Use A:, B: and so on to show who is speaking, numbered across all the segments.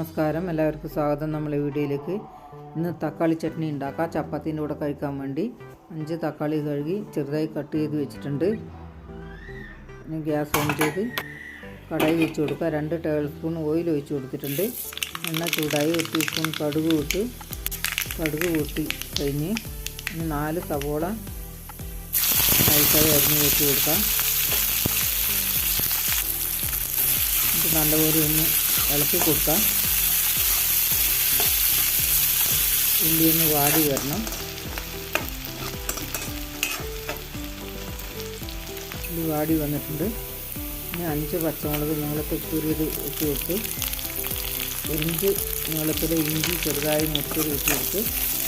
A: നമസ്കാരം. എല്ലാവർക്കും സ്വാഗതം. നമ്മളെ വീഡിയോയിലേക്ക് ഇന്ന് തക്കാളി ചട്നി ഉണ്ടാക്കാം. ചപ്പാത്തിന്റെ കൂടെ കഴിക്കാൻ വേണ്ടി അഞ്ച് തക്കാളി കഴുകി ചെറുതായി കട്ട് ചെയ്ത് വെച്ചിട്ടുണ്ട്. ഇനി ഗ്യാസ് ഓൺ ചെയ്ത് കടായി വെച്ച് കൊടുക്കുക. രണ്ട് ടേബിൾ സ്പൂൺ ഓയിൽ ഒഴിച്ച് കൊടുത്തിട്ടുണ്ട്. എണ്ണ ചൂടായി ഒരു ടീസ്പൂൺ കടുക് കൂട്ടി കടുക് കൂട്ടി കഴിഞ്ഞ് ഇനി നാല് സവോള നൈസായി അരിഞ്ഞ് വെച്ച് കൊടുക്കാം. ഇത് നല്ലപോലെ ഒന്ന് ഇളക്കി കൊടുക്കാം. ഉള്ളി ഒന്ന് വാടി വരണം. ഉള്ളി വാടി വന്നിട്ടുണ്ട്. ഇനി അഞ്ച് പച്ചമുളക് നീളത്തിൽ കീറിയത് ഇട്ട് കൊടുത്ത് ഇഞ്ചി നീളത്തിൽ ഇഞ്ചി ചെറുതായി മുറിച്ചത് ഇട്ട് കൊടുത്ത്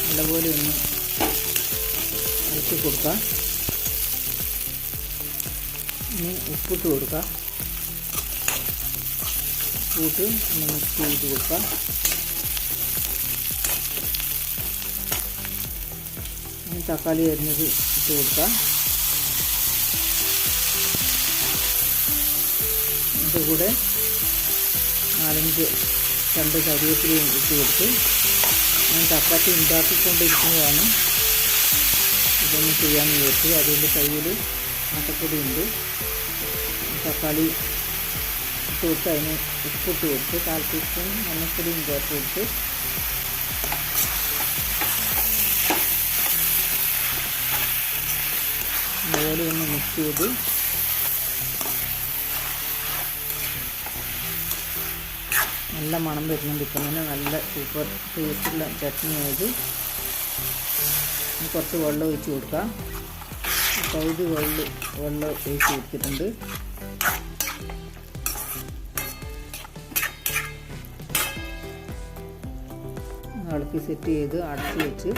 A: നല്ലപോലെ ഒന്ന് അരച്ചു കൊടുക്കാം. ഇനി ഉപ്പിട്ട് കൊടുക്കാം. ഉപ്പിട്ട് ഒന്ന് മിക്സ് ചെയ്ത് കൊടുക്കാം. തക്കാളി അരിഞ്ഞത് ഇട്ട് കൊടുക്കാം. ഇതിന്റെ കൂടെ നാലഞ്ച് രണ്ട് കരിവേപ്പിലയും ഇട്ട് കൊടുത്ത് ഞാൻ ചപ്പാത്തി ഉണ്ടാക്കിക്കൊണ്ടിരിക്കുന്നതാണ് ഇതൊന്ന് ചെയ്യാമെന്ന് വിചാരിച്ചു. അതിന്റെ കയ്യിൽ ഉണ്ട് തക്കാളി ഇട്ട് കൊടുത്ത് അതിന് ഉപ്പിട്ട് കൊടുത്ത് കാൽ ടീസ്പൂൺ ചേർത്ത് കൊടുത്ത് അതുപോലെ ഒന്ന് മിക്സ് ചെയ്ത് നല്ല മണം വരുന്നുണ്ട് ഇപ്പം. തന്നെ നല്ല സൂപ്പർ ടേസ്റ്റുള്ള ചട്നി ആയത്. കുറച്ച് വെള്ളം ഒഴിച്ച് കൊടുക്കാം. പകുതി വെള്ളം വെള്ളം ഒഴിച്ച് കൊടുത്തിട്ടുണ്ട്. ഇളക്കി സെറ്റ് ചെയ്ത് അടച്ച് വെച്ച്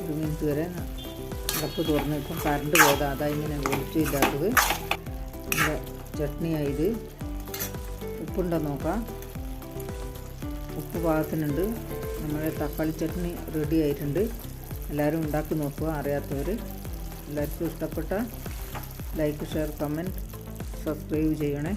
A: ഒരു മിനിറ്റ് വരെ അടപ്പ് തുറന്ന് ഇപ്പം കറണ്ട് പോയത്. അതാ ഇങ്ങനെ വെളിച്ചില്ലാത്തത് നമ്മുടെ ചട്നി ആയത്. ഉപ്പുണ്ടോ നോക്കാം. ഉപ്പ് പാകത്തിനുണ്ട്. നമ്മുടെ തക്കാളി ചട്നി റെഡി ആയിട്ടുണ്ട്. എല്ലാവരും ഉണ്ടാക്കി നോക്കുക അറിയാത്തവർ എല്ലാവർക്കും ഇഷ്ടപ്പെട്ട ലൈക്ക് ഷെയർ കമന്റ് സബ്സ്ക്രൈബ് ചെയ്യണേ.